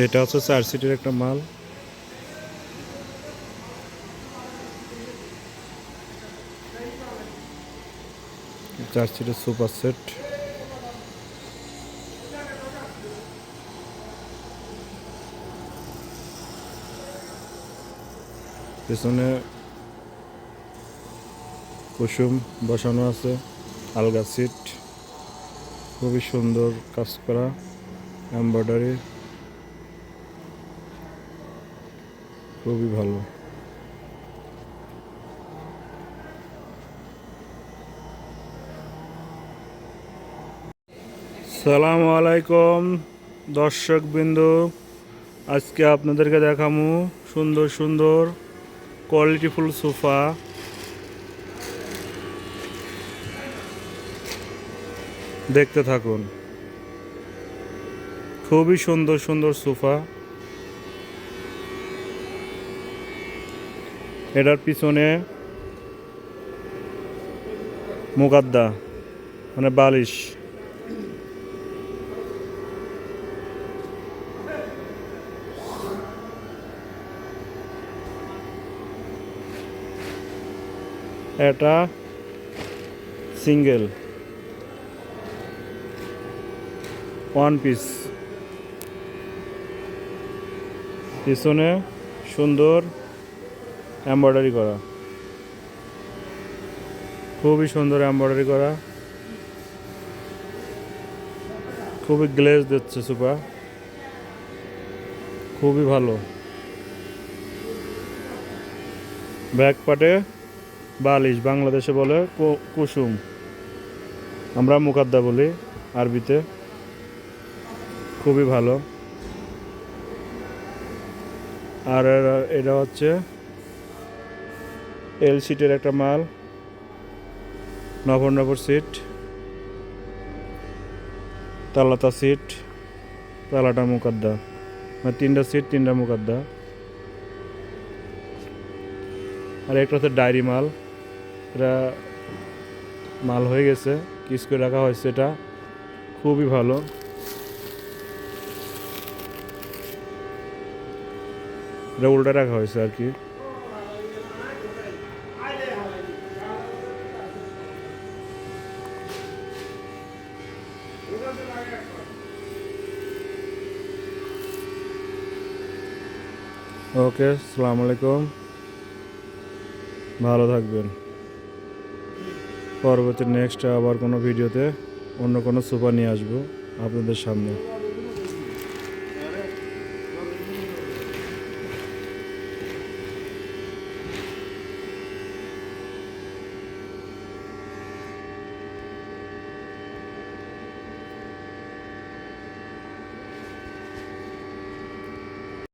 এটা হচ্ছে চার সিটের একটা মাল। চার সিটের সুপার সেট। পেছনে কুসুম বসানো আছে, আলগা সিট। খুবই সুন্দর কাজ করা, এমব্রয়ডারি। খুবই ভালো। সালাম আলাইকুম, দর্শক বিন্দু। আজকে আপনাদেরকে দেখামু সুন্দর সুন্দর কোয়ালিটিফুল সোফা। দেখতে থাকুন। খুবই সুন্দর সুন্দর সোফা। এটার পিছনে মুগাদ্দা মানে বালিশ। এটা সিঙ্গেল। One piece. পিছনে সুন্দর এমব্রয়ডারি করা। খুবই সুন্দর এমব্রয়ডারি করা। খুবই গ্লেজ দিচ্ছে সুপা। খুবই ভালো। ব্যাক পাটে বালিশ, বাংলাদেশে বলে কুসুম। আমরা মুকাদ্দা বলি আরবিতে। খুবই ভালো। আর এটা হচ্ছে এল সিটের একটা মাল। নভর নভর সিট তালাতা সিট তালাটা মুকাদ্দা। মানে তিনটা সিট তিনটা মুকাদ্দা। আর একটা হচ্ছে ডায়েরি মাল। এটা মাল হয়ে গেছে। কিস করে রাখা হয়েছে এটা। খুবই ভালো। এটা উল্টা রাখা হয়েছে আর কি। ওকে, সালাম আলাইকুম। ভালো থাকবেন। পরবর্তী নেক্সট আবার কোনো ভিডিওতে অন্য কোনো সুপার নিয়ে আসব আপনাদের সামনে।